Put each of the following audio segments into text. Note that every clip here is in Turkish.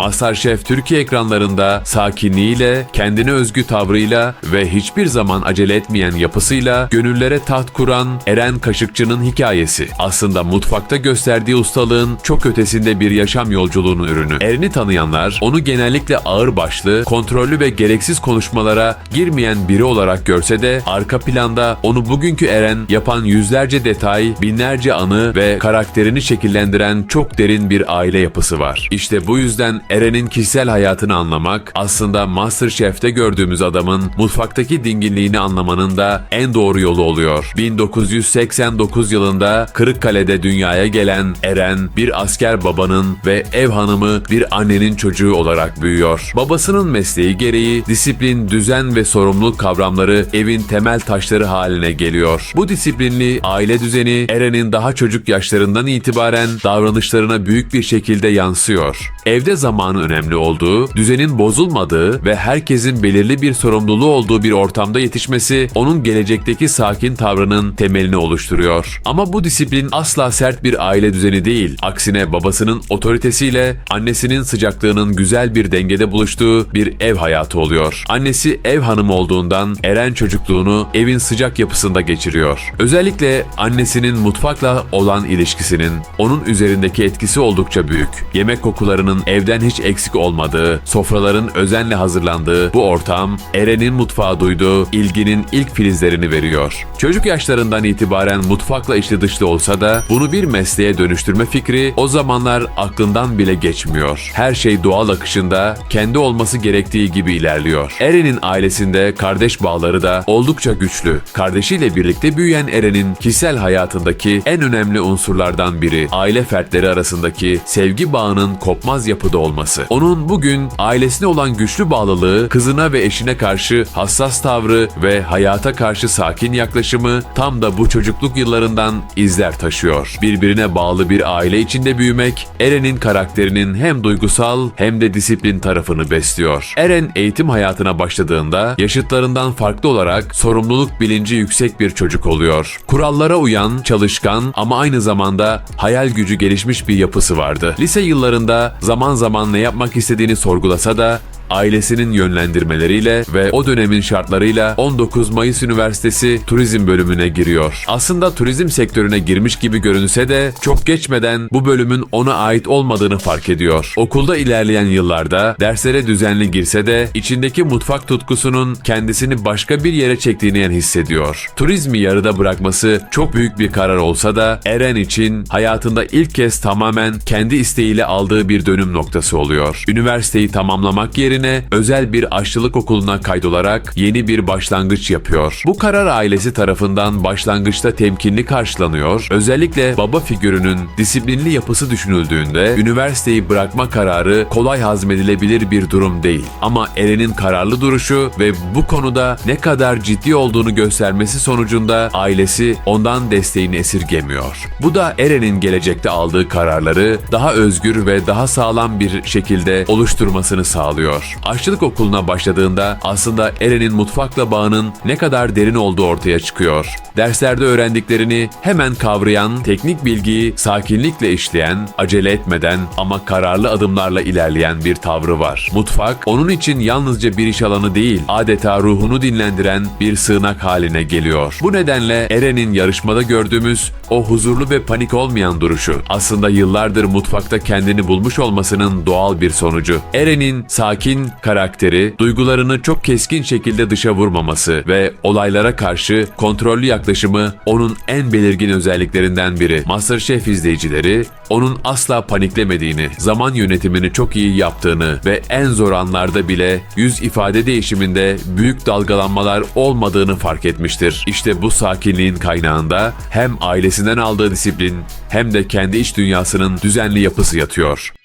Masterchef Türkiye ekranlarında sakinliğiyle, kendine özgü tavrıyla ve hiçbir zaman acele etmeyen yapısıyla gönüllere taht kuran Eren Kaşıkçı'nın hikayesi. Aslında mutfakta gösterdiği ustalığın çok ötesinde bir yaşam yolculuğunun ürünü. Eren'i tanıyanlar onu genellikle ağırbaşlı, kontrollü ve gereksiz konuşmalara girmeyen biri olarak görse de arka planda onu bugünkü Eren yapan yüzlerce detay, binlerce anı ve karakterini şekillendiren çok derin bir aile yapısı var. İşte bu yüzden Eren'in kişisel hayatını anlamak aslında MasterChef'te gördüğümüz adamın mutfaktaki dinginliğini anlamanın da en doğru yolu oluyor. 1989 yılında Kırıkkale'de dünyaya gelen Eren bir asker babanın ve ev hanımı bir annenin çocuğu olarak büyüyor. Babasının mesleği gereği disiplin, düzen ve sorumluluk kavramları evin temel taşları haline geliyor. Bu disiplinli aile düzeni Eren'in daha çocuk yaşlarından itibaren davranışlarına büyük bir şekilde yansıyor. Evde zamanı önemli olduğu, düzenin bozulmadığı ve herkesin belirli bir sorumluluğu olduğu bir ortamda yetişmesi onun gelecekteki sakin tavrının temelini oluşturuyor. Ama bu disiplin asla sert bir aile düzeni değil. Aksine babasının otoritesiyle annesinin sıcaklığının güzel bir dengede buluştuğu bir ev hayatı oluyor. Annesi ev hanımı olduğundan Eren çocukluğunu evin sıcak yapısında geçiriyor. Özellikle annesinin mutfakla olan ilişkisinin onun üzerindeki etkisi oldukça büyük. Yemek kokularının evden hiç eksik olmadığı, sofraların özenle hazırlandığı bu ortam Eren'in mutfağa duyduğu ilginin ilk filizlerini veriyor. Çocuk yaşlarından itibaren mutfakla içli dışlı olsa da bunu bir mesleğe dönüştürme fikri o zamanlar aklından bile geçmiyor. Her şey doğal akışında kendi olması gerektiği gibi ilerliyor. Eren'in ailesinde kardeş bağları da oldukça güçlü. Kardeşiyle birlikte büyüyen Eren'in kişisel hayatındaki en önemli unsurlardan biri aile fertleri arasındaki sevgi bağının kopmaz yapıda olması. Onun bugün ailesine olan güçlü bağlılığı, kızına ve eşine karşı hassas tavrı ve hayata karşı sakin yaklaşımı tam da bu çocukluk yıllarından izler taşıyor. Birbirine bağlı bir aile içinde büyümek, Eren'in karakterinin hem duygusal hem de disiplin tarafını besliyor. Eren eğitim hayatına başladığında yaşıtlarından farklı olarak sorumluluk bilinci yüksek bir çocuk oluyor. Kurallara uyan, çalışkan ama aynı zamanda hayal gücü gelişmiş bir yapısı vardı. Lise yıllarında zaman zaman ne yapmak istediğini sorgulasa da ailesinin yönlendirmeleriyle ve o dönemin şartlarıyla 19 Mayıs Üniversitesi Turizm bölümüne giriyor. Aslında turizm sektörüne girmiş gibi görünse de çok geçmeden bu bölümün ona ait olmadığını fark ediyor. Okulda ilerleyen yıllarda derslere düzenli girse de içindeki mutfak tutkusunun kendisini başka bir yere çektiğini hissediyor. Turizmi yarıda bırakması çok büyük bir karar olsa da Eren için hayatında ilk kez tamamen kendi isteğiyle aldığı bir dönüm noktası oluyor. Üniversiteyi tamamlamak yerine özel bir aşçılık okuluna kaydolarak yeni bir başlangıç yapıyor. Bu karar ailesi tarafından başlangıçta temkinli karşılanıyor. Özellikle baba figürünün disiplinli yapısı düşünüldüğünde üniversiteyi bırakma kararı kolay hazmedilebilir bir durum değil. Ama Eren'in kararlı duruşu ve bu konuda ne kadar ciddi olduğunu göstermesi sonucunda ailesi ondan desteğini esirgemiyor. Bu da Eren'in gelecekte aldığı kararları daha özgür ve daha sağlam bir şekilde oluşturmasını sağlıyor. Aşçılık okuluna başladığında aslında Eren'in mutfakla bağının ne kadar derin olduğu ortaya çıkıyor. Derslerde öğrendiklerini hemen kavrayan, teknik bilgiyi sakinlikle işleyen, acele etmeden ama kararlı adımlarla ilerleyen bir tavrı var. Mutfak onun için yalnızca bir iş alanı değil, adeta ruhunu dinlendiren bir sığınak haline geliyor. Bu nedenle Eren'in yarışmada gördüğümüz o huzurlu ve panik olmayan duruşu aslında yıllardır mutfakta kendini bulmuş olmasının doğal bir sonucu. Eren'in sakin karakteri, duygularını çok keskin şekilde dışa vurmaması ve olaylara karşı kontrollü yaklaşımı onun en belirgin özelliklerinden biri. MasterChef izleyicileri onun asla paniklemediğini, zaman yönetimini çok iyi yaptığını ve en zor anlarda bile yüz ifade değişiminde büyük dalgalanmalar olmadığını fark etmiştir. İşte bu sakinliğin kaynağında hem ailesinden aldığı disiplin hem de kendi iç dünyasının düzenli yapısı yatıyor.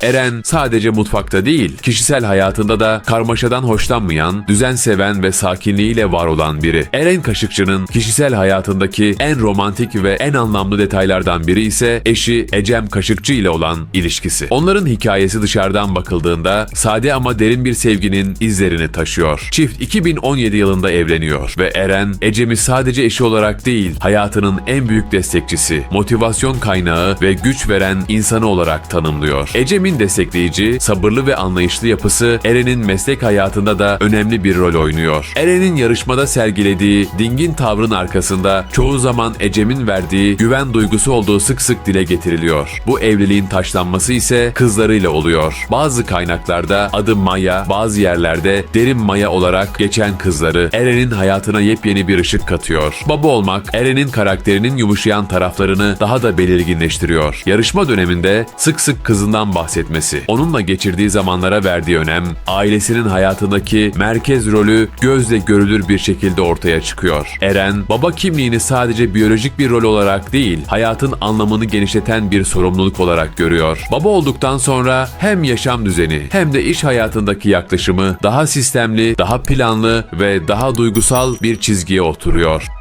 Eren sadece mutfakta değil, kişisel hayatında da karmaşadan hoşlanmayan, düzen seven ve sakinliğiyle var olan biri. Eren Kaşıkçı'nın kişisel hayatındaki en romantik ve en anlamlı detaylardan biri ise eşi Ecem Kaşıkçı ile olan ilişkisi. Onların hikayesi dışarıdan bakıldığında sade ama derin bir sevginin izlerini taşıyor. Çift 2017 yılında evleniyor ve Eren Ecem'i sadece eşi olarak değil, hayatının en büyük destekçisi, motivasyon kaynağı ve güç veren insanı olarak tanımlıyor. Ecem'in Ecem'in destekleyici, sabırlı ve anlayışlı yapısı Eren'in meslek hayatında da önemli bir rol oynuyor. Eren'in yarışmada sergilediği dingin tavrın arkasında çoğu zaman Ecem'in verdiği güven duygusu olduğu sık sık dile getiriliyor. Bu evliliğin taşlanması ise kızlarıyla oluyor. Bazı kaynaklarda adı Maya, bazı yerlerde derin Maya olarak geçen kızları Eren'in hayatına yepyeni bir ışık katıyor. Baba olmak Eren'in karakterinin yumuşayan taraflarını daha da belirginleştiriyor. Yarışma döneminde sık sık kızından bahsetmesi, onunla geçirdiği zamanlara verdiği önem, ailesinin hayatındaki merkez rolü gözle görülür bir şekilde ortaya çıkıyor. Eren, baba kimliğini sadece biyolojik bir rol olarak değil, hayatın anlamını genişleten bir sorumluluk olarak görüyor. Baba olduktan sonra hem yaşam düzeni hem de iş hayatındaki yaklaşımı daha sistemli, daha planlı ve daha duygusal bir çizgiye oturuyor.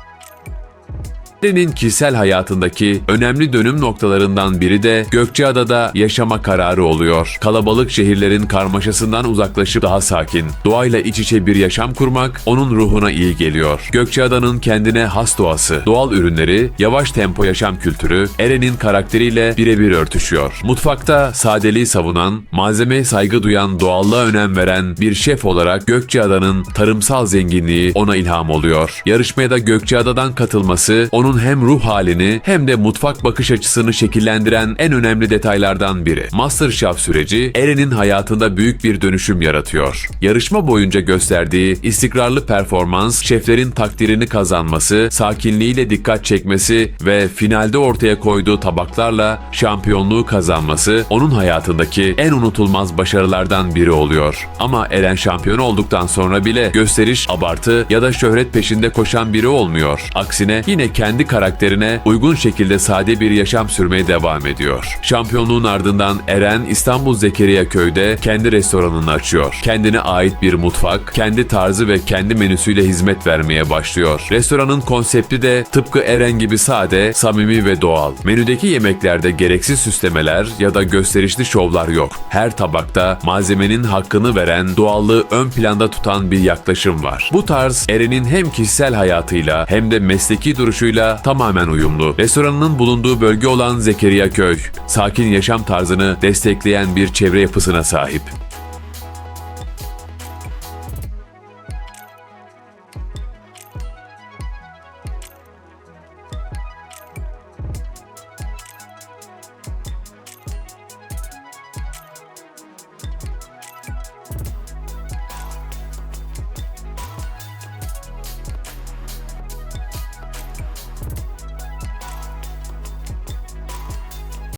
Eren'in kişisel hayatındaki önemli dönüm noktalarından biri de Gökçeada'da yaşama kararı oluyor. Kalabalık şehirlerin karmaşasından uzaklaşıp daha sakin, doğayla iç içe bir yaşam kurmak onun ruhuna iyi geliyor. Gökçeada'nın kendine has doğası, doğal ürünleri, yavaş tempo yaşam kültürü Eren'in karakteriyle birebir örtüşüyor. Mutfakta sadeliği savunan, malzemeye saygı duyan, doğallığa önem veren bir şef olarak Gökçeada'nın tarımsal zenginliği ona ilham oluyor. Yarışmaya da Gökçeada'dan katılması onun hem ruh halini hem de mutfak bakış açısını şekillendiren en önemli detaylardan biri. Masterchef süreci Eren'in hayatında büyük bir dönüşüm yaratıyor. Yarışma boyunca gösterdiği istikrarlı performans, şeflerin takdirini kazanması, sakinliğiyle dikkat çekmesi ve finalde ortaya koyduğu tabaklarla şampiyonluğu kazanması onun hayatındaki en unutulmaz başarılardan biri oluyor. Ama Eren şampiyon olduktan sonra bile gösteriş, abartı ya da şöhret peşinde koşan biri olmuyor. Aksine yine kendi karakterine uygun şekilde sade bir yaşam sürmeye devam ediyor. Şampiyonluğun ardından Eren İstanbul Zekeriya Köy'de kendi restoranını açıyor. Kendine ait bir mutfak, kendi tarzı ve kendi menüsüyle hizmet vermeye başlıyor. Restoranın konsepti de tıpkı Eren gibi sade, samimi ve doğal. Menüdeki yemeklerde gereksiz süslemeler ya da gösterişli şovlar yok. Her tabakta malzemenin hakkını veren, doğallığı ön planda tutan bir yaklaşım var. Bu tarz Eren'in hem kişisel hayatıyla hem de mesleki duruşuyla tamamen uyumlu. Restoranının bulunduğu bölge olan Zekeriya Köy, sakin yaşam tarzını destekleyen bir çevre yapısına sahip.